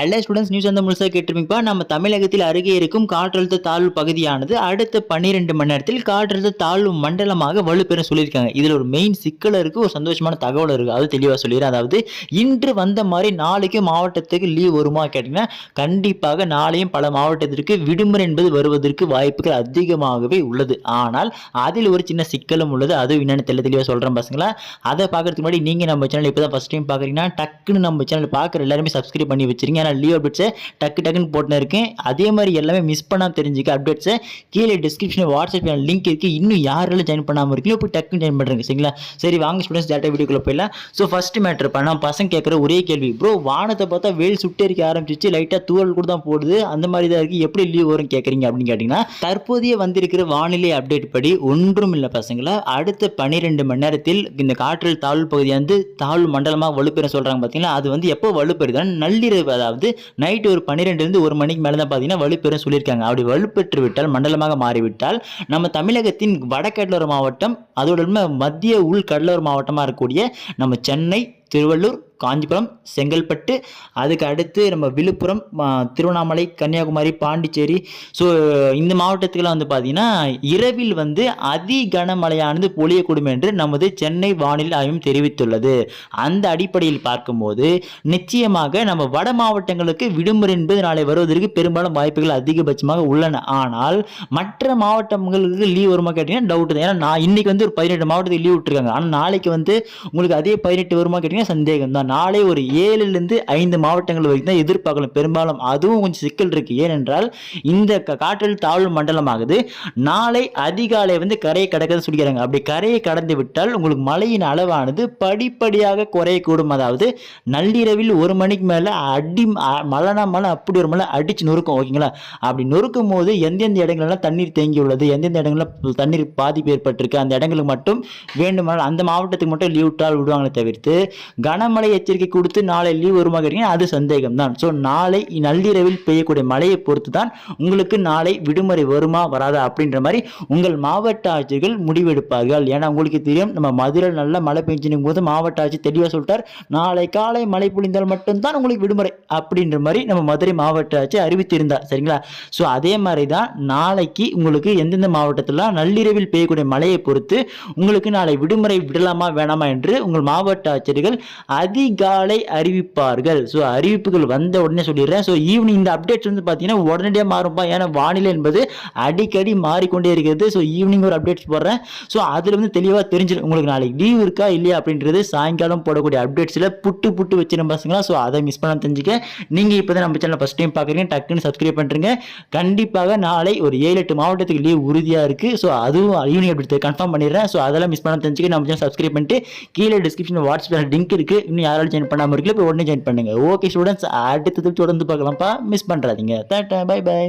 எல்லா students news அந்த முழுசாக கேட்டிருப்பீங்கப்பா நம்ம தமிழகத்தில் அருகே இருக்கும் காற்றழுத்த தாழ்வு பகுதியானது அடுத்த பன்னிரெண்டு மணி நேரத்தில் காற்றழுத்த தாழ்வு மண்டலமாக வலுப்பெறும் சொல்லியிருக்காங்க. இதில் ஒரு மெயின் சிக்கல் இருக்குது ஒரு சந்தோஷமான தகவல் இருக்குது அது தெளிவாக சொல்லிடுறேன். அதாவது இன்று வந்த மாதிரி நாளைக்கு மாவட்டத்துக்கு லீவ் வருமா கேட்டிங்கன்னா கண்டிப்பாக நாளையும் பல மாவட்டத்திற்கு விடுமுறை என்பது வருவதற்கு வாய்ப்புகள் அதிகமாகவே உள்ளது. ஆனால் அதில் ஒரு சின்ன சிக்கலும் உள்ளது. அது என்னென்னு தெளி தெளிவாக சொல்கிறேன் பசங்களா. அதை பார்க்கறதுக்கு முன்னாடி நீங்கள் நம்ம சேனல் இப்போ தான் ஃபஸ்ட் டைம் பார்க்குறீங்கன்னா டக்குன்னு நம்ம சேனல் பார்க்குற எல்லாருமே சப்ஸ்கிரைப் பண்ணி வச்சிருங்க. நான் லீவ் அப்டேட்ஸை டக்கு டக்குன்னு போட்டுன்னு இருக்கேன். அதே மாதிரி எல்லாமே மிஸ் பண்ணாமல் தெரிஞ்சுக்க அப்டேட்ஸை கீழே டிஸ்கிரிப்ஷனில் வாட்ஸ்அப் லிங்க் இருக்குது இன்னும் யாரெல்லாம் ஜாயின் பண்ணாமல் இருக்கீங்களோ போய் டக்குன்னு ஜாயின் பண்ணுறேங்க சரிங்களா? சரி வாங்க ஸ்டூடெண்ட்ஸ் டேட்டா வீடியோக்குள்ள போயிடலாம். ஸோ ஃபஸ்ட் மேட்ரு பண்ணால் பசங்க கேட்குற ஒரே கேள்வி. ப்ரோ வானத்தை பார்த்தா வெயில் சுட்டரிக்க ஆரம்பிச்சிச்சு லைட்டாக தூரல் கூட தான் போடுது. அந்த மாதிரி தான் இருக்குது எப்படி லீவ் வரும் கேட்குறீங்க அப்படின்னு கேட்டிங்கன்னா தற்போதைய வந்திருக்கிற வானிலை அப்டேட் படி ஒன்றும் இல்லை பசங்களா. அடுத்த பன்னிரெண்டு மணி நேரத்தில் இந்த காற்றில் தாழ்வு பகுதி வந்து தாழ்வு மண்டலமாக வலுப்பெற சொல்கிறாங்க பார்த்தீங்களா அது வந்து எப்போ வலுப்பெறுதுன்னா நள்ளிரவு அதாவது நைட்டு ஒரு பன்னிரெண்டுலேருந்து ஒரு மணிக்கு மேலே தான் பார்த்தீங்கன்னா வலுப்பெறும் சொல்லியிருக்காங்க. அப்படி வலுப்பெற்று விட்டால் மண்டலமாக மாறிவிட்டால் நம்ம தமிழகத்தின் வடகடலோர மாவட்டம் அதோட மத்திய உள் கடலோர மாவட்டமாக இருக்கக்கூடிய நம்ம சென்னை திருவள்ளூர் காஞ்சிபுரம் செங்கல்பட்டு அதுக்கு அடுத்து நம்ம விழுப்புரம் திருவண்ணாமலை கன்னியாகுமரி பாண்டிச்சேரி. ஸோ இந்த மாவட்டத்துக்கெல்லாம் வந்து பார்த்தீங்கன்னா இரவில் வந்து அதி கனமழையானது பொழியக்கூடும் என்று நமது சென்னை வானிலை ஆய்வும் தெரிவித்துள்ளது. அந்த அடிப்படையில் பார்க்கும்போது நிச்சயமாக நம்ம வட மாவட்டங்களுக்கு விடுமுறை என்பது நாளை வருவதற்கு பெரும்பாலும் வாய்ப்புகள் அதிகபட்சமாக உள்ளன. ஆனால் மற்ற மாவட்டங்களுக்கு லீவ் வருமா கேட்டிங்கன்னா டவுட் தான். ஏன்னா நான் இன்னைக்கு வந்து ஒரு பதினெட்டு மாவட்டத்துக்கு லீவ் விட்டுருக்காங்க. ஆனால் நாளைக்கு வந்து உங்களுக்கு அதே பதினெட்டு வருமா கேட்டிங்கன்னா சந்தேகம் தான் நாளை ஒரு ஏழுலேருந்து ஐந்து மாவட்டங்கள் வரைக்கும் தான் எதிர்பார்க்கலாம் பெரும்பாலும் அதுவும் கொஞ்சம் சிக்கல் இருக்குது ஏனென்றால் இந்த க- காற்றழுத்த தாழ்வு மண்டலமாகுது. நாளை அதிகாலை வந்து கரையை கடக்கிறது சொல்லிக்கிறாங்க. அப்படி கரையை கடந்து விட்டால் உங்களுக்கு மழையின் அளவானது படிப்படியாக குறையக்கூடும். அதாவது நள்ளிரவில் ஒரு மணிக்கு மேலே அடி மழைனா மழை அப்படி ஒரு மழை அடிச்சு நொறுக்கும். ஓகேங்களா? அப்படி நொறுக்கும் போது எந்தெந்த இடங்கள்லாம் தண்ணீர் தேங்கி உள்ளது? எந்தெந்த இடங்கள்ல தண்ணீர் பாதிப்பு ஏற்பட்டிருக்கு? அந்த இடங்களுக்கு மட்டும் வேண்டுமானால் அந்த மாவட்டத்துக்கு மட்டும் லீவ் விட்டால் விடுவாங்களே தவிர்த்து கனமழை எச்சரிக்கை கொடுத்து நாளை லீவ் வருமா கேட்டீங்கன்னா அது சந்தேகம் தான் ஸோ நாளை நள்ளிரவில் பெய்யக்கூடிய மழையை பொறுத்து தான் உங்களுக்கு நாளை விடுமுறை வருமா வராதா அப்படின்ற மாதிரி உங்கள் மாவட்ட ஆட்சியர்கள் முடிவெடுப்பார்கள். ஏன்னா உங்களுக்கு தெரியும் நம்ம மதுரை நல்ல மழை பெஞ்சினும் போது மாவட்ட ஆட்சி தெளிவாக சொல்லிட்டார் நாளை காலை மழை பொழிந்தால் மட்டும்தான் உங்களுக்கு விடுமுறை அப்படின்ற மாதிரி நம்ம மதுரை மாவட்ட ஆட்சி அறிவித்திருந்தார். சரிங்களா? ஸோ அதே மாதிரி தான் நாளைக்கு உங்களுக்கு எந்தெந்த மாவட்டத்தில் நள்ளிரவில் பெய்யக்கூடிய மழையை பொறுத்து உங்களுக்கு நாளை விடுமுறை விடலாமா வேணாமா என்று உங்கள் மாவட்ட ஆட்சியர்கள் அதிகாலை அறிவிப்பார்கள். ஸோ அறிவிப்புகள் வந்த உடனே சொல்லிடுறேன். ஸோ ஈவினிங் இந்த அப்டேட்ஸ் வந்து பார்த்தீங்கன்னா உடனடியாக மாறும்பா. ஏன்னா வானிலை என்பது அடிக்கடி மாறிக்கொண்டே இருக்கிறது. ஸோ ஈவினிங் ஒரு அப்டேட்ஸ் போடுறேன். ஸோ அதில் வந்து தெளிவாக தெரிஞ்சிடும் உங்களுக்கு நாளைக்கு லீவ் இருக்கா இல்லையா அப்படின்றது சாயங்காலம் போடக்கூடிய அப்டேட்ஸில் புட்டு புட்டு வச்சிருந்த பசங்களா. ஸோ அதை மிஸ் பண்ண தெரிஞ்சுக்க. நீங்கள் இப்போ தான் நம்ம சேனல் ஃபஸ்ட் டைம் பார்க்குறீங்க டக்குன்னு சப்ஸ்கிரைப் பண்ணுறீங்க கண்டிப்பாக நாளை ஒரு ஏழு எட்டு மாவட்டத்துக்கு லீவ் உறுதியாக இருக்குது ஸோ அதுவும் ஈவினிங் அப்டேட் கன்ஃபார்ம் பண்ணிடுறேன். ஸோ அதெல்லாம் மிஸ் பண்ண தெரிஞ்சுக்க. நம்ம சேனல் சப்ஸ்கிரைப் பண்ணிட்டு கீழே டிஸ்கிரிப்ஷன் வாட்ஸ்அப் லிங்க் இருக்குது இன்னும் யாராலும் ஜாயின் பண்ணாமல் இருக்கல இப்போ உடனே ஜாயின் பண்ணுங்க. ஓகே ஸ்டூடெண்ட்ஸ் அடுத்தது தொடர்ந்து பார்க்கலாம்ப்பா. மிஸ் பண்ணுறாதீங்க தேட்டா பை பை